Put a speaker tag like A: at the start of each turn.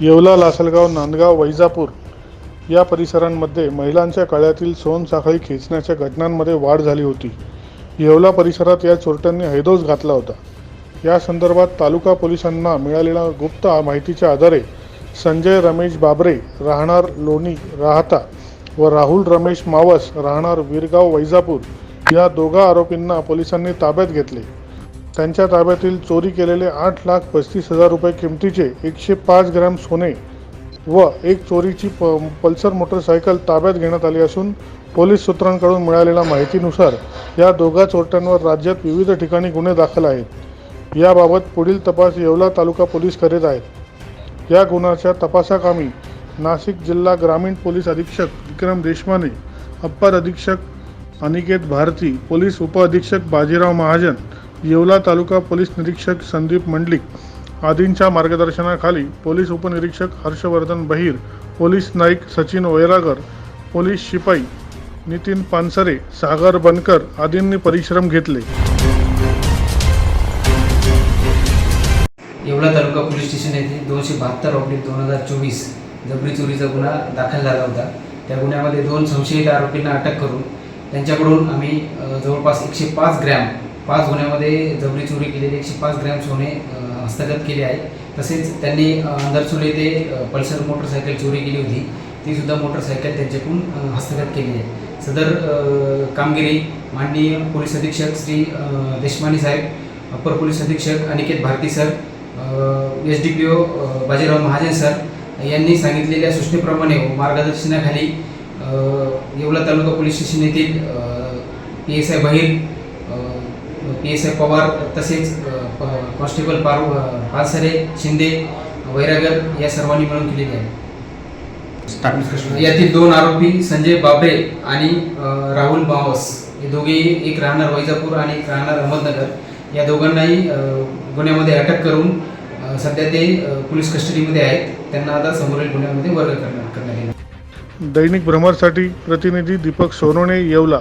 A: येवला लासलगाव नांदगाव वैजापूर या परिसरांमध्ये महिलांच्या कळ्यातील सोनसाखळी खेचण्याच्या घटनांमध्ये वाढ झाली होती. येवला परिसरात या चोरट्यांनी हैदोस घातला होता. या संदर्भात तालुका पोलिसांना मिळालेल्या गुप्त माहितीच्या आधारे संजय रमेश बाबरे राहणार लोणी राहता व राहुल रमेश मावस राहणार वीरगाव वैजापूर या दोघा आरोपींना पोलिसांनी ताब्यात घेतले. त्यांच्या ताब्यातील चोरी केलेले आठ लाख पस्तीस हजार रुपये किमतीचे एकशे पाच ग्रॅम सोने व एक चोरीची प पल्सर मोटरसायकल ताब्यात घेण्यात आली असून पोलीस सूत्रांकडून मिळालेल्या माहितीनुसार या दोघा चोरट्यांवर राज्यात विविध ठिकाणी गुन्हे दाखल आहेत. याबाबत पुढील तपास येवला तालुका पोलीस करीत आहेत. या गुन्ह्याच्या तपासाकामी नाशिक जिल्हा ग्रामीण पोलीस अधीक्षक विक्रम देशमाने अप्पर अधीक्षक अनिकेत भारती पोलीस उपअधीक्षक बाजीराव महाजन येवला तालुका पोलीस निरीक्षक संदीप मंडलिक आदींच्या मार्गदर्शनाखाली पोलीस उपनिरीक्षक हर्षवर्धन बहिर पोलीस नाईक सचिन वैरागर पोलीस शिपाई नितीन पानसरे सागर बनकर आदींनी परिश्रम घेतले.
B: येवला तालुका पोलीस स्टेशन येथे दोनशे बहात्तर ऑब्लिक दोन हजार चोवीस जबरी चोरीचा गुन्हा दाखल झाला होता. त्या गुन्ह्यामध्ये दोन संशयित आरोपींना अटक करून त्यांच्याकडून आम्ही जवळपास एकशे पाच ग्रॅम पाच गुन्ह्यामध्ये जबरी चोरी केलेली एकशे पाच ग्रॅम सोने हस्तगत केले आहे. तसेच त्यांनी अ, ते पल्सर मोटरसायकल चोरी केली होती. ती सुद्धा मोटरसायकल त्यांच्याकडून हस्तगत केली आहे. सदर कामगिरी माननीय पोलीस अधीक्षक श्री अ, देशमाने साहेब अप्पर पोलीस अधीक्षक Aniket Bharti sir S D P O Bajirao Mahajan sir यांनी सांगितलेल्या सूचनेप्रमाणे मार्गदर्शनाखाली येवला तालुका पोलीस स्टेशन येथील P S I Bahir P S I Pawar तसेच कॉन्स्टेबल पार पालसरे शिंदे वैरागर या सर्वांनी मिळून केलेली आहे. यातील दोन आरोपी संजय बाबरे आणि राहुल मावस हे दोघेही एक राहणार वैजापूर आणि एक राहणार अहमदनगर. या दोघांनाही गुन्ह्यामध्ये अटक करून सध्या ते पोलीस कस्टडीमध्ये आहेत. त्यांना आता समोरील गुन्ह्यामध्ये वर्ग करण्यात करण्यात येईल
A: दैनिक भ्रमरसाठी प्रतिनिधी दीपक सोनवणे येवला.